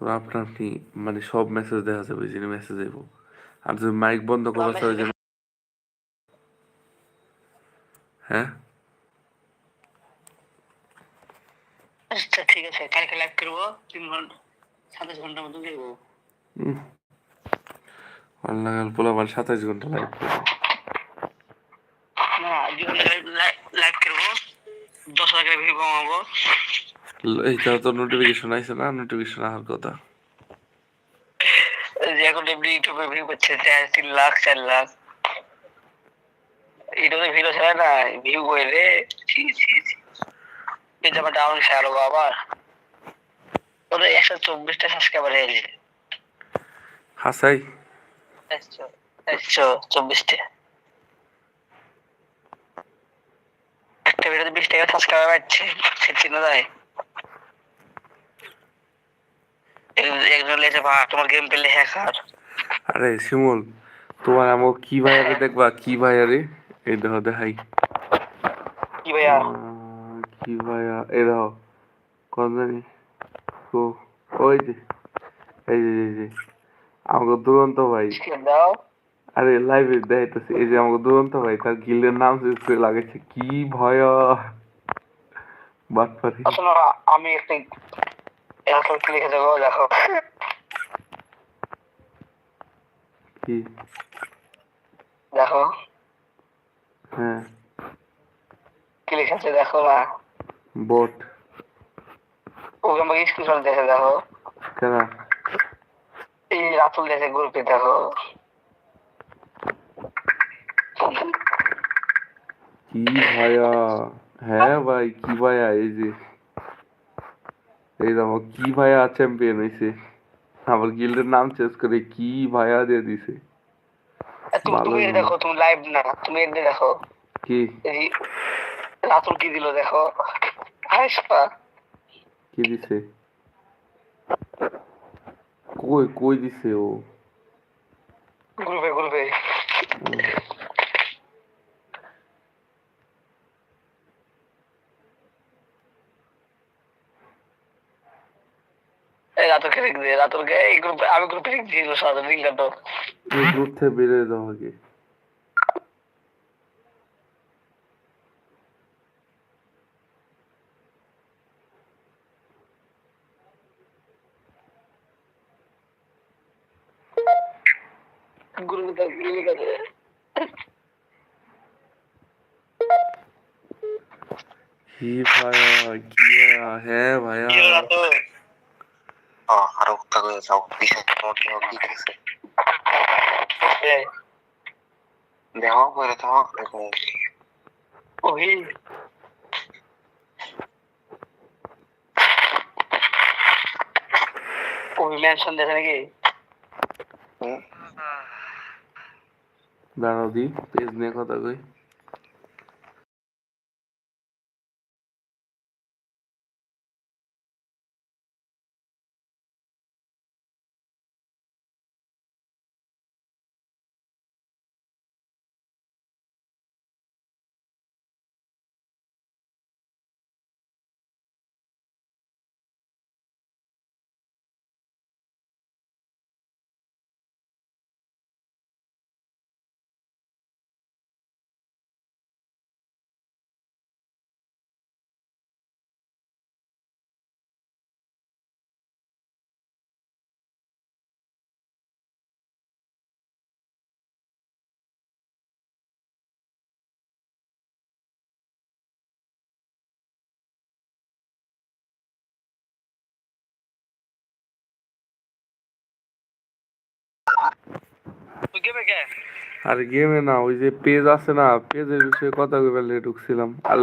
তো আপনার কি মানে সব মেসেজ দেখা যাবে যিনি মেসেজ আইব আর যদি মাইক বন্ধ করা হয় হ্যাঁ? আচ্ছা ঠিক আছে। কালকে লাইভ করব তিন ঘণ্টা সাতাশ ঘণ্টার মতো দেখব অনলাইন পোলাপান সাতাইশ ঘণ্টা লাইভ না জীবনে লাইভ করব। দশ হাজার কমাবো। এইটা তো নোটিফিকেশন আইছে না নোটিফিকেশন আসার কথা। যে এখন এমনি ইউটিউবে ভিউ করছে চার তিন লাখ চার লাখ। ইউটিউবে ভিডিও ছাড়া না ভিউ করে রে। ছি ছি ছি। এই জামা ডাউন খেয়ালো আবার ওদের একশো চব্বিশটা সাবস্ক্রাইবার হয়ে গেছে। হাসাই। একশো চব্বিশটা। একটা ভিডিওতে বিশ টাকা সাবস্ক্রাইবার পাচ্ছে সে চিনে যায় একজন লেছে ভাই তোমার গেম পেলে হ্যাকার আরে শিমুল তোমার আমাকে কি ভাইয়ারে দেখবা? কি ভাইয়ারে? এই দেখো দেখাই। কি ভাইয়া? আহ, কি ভাইয়া? এই দেখো কোন জানি? ও ওই যে এই যে এই যে আমাকে দুরন্ত ভাই। আরে লাইভে দেখাইতেছি এই যে আমাকে দুরন্ত ভাই তার গিল্ডের নাম সে লাগাইছে কি ভয়া আসলে আমি একটা এরকম লিখে দেবো দেখো কি দেখো হ্যাঁ কি লিখেছে দেখো না বোট ওকে আমাকে স্ক্রিনশট দেখে দেখো কেন এই রাতুল দেখে গ্রুপে দেখো কি ভাইয়া হ্যাঁ ভাই কি ভাইয়া এই যে এই দেখো কি ভাইয়া চ্যাম্পিয়ন হইছে। আবার গিল্ডের নাম চেঞ্জ করে কি ভাইয়া দিয়ে দিছে। তুমি দেখো তুমি লাইভ না তুমি এর দেখো। কি? এই রাতুল কি দিল দেখো। হাসপা কি দিছে? কই কই দিছে ও গ্রুপে গ্রুপে এই রাতুলকে লিখ দিয়ে রাতুলকে এই গ্রুপে আমি গ্রুপে লিখ সাথে লিঙ্ক তো এই গ্রুপ থেকে বেরিয়ে দাও আগে। কি ভাইয়া কি হ্যাঁ ভাইয়া। কি Oh, tahu bisa mau dia gitu. এই Dewa boleh tahu aku. ওই ওই মেনশন দেখে নাকি Hmm. দাঁড়াও দি পেজ নিয়ে কথা কই আর গেমে না ওই যে পেজ আছে না পেজের বিষয়ে কথা কইবার ঢুকছিলাম। আর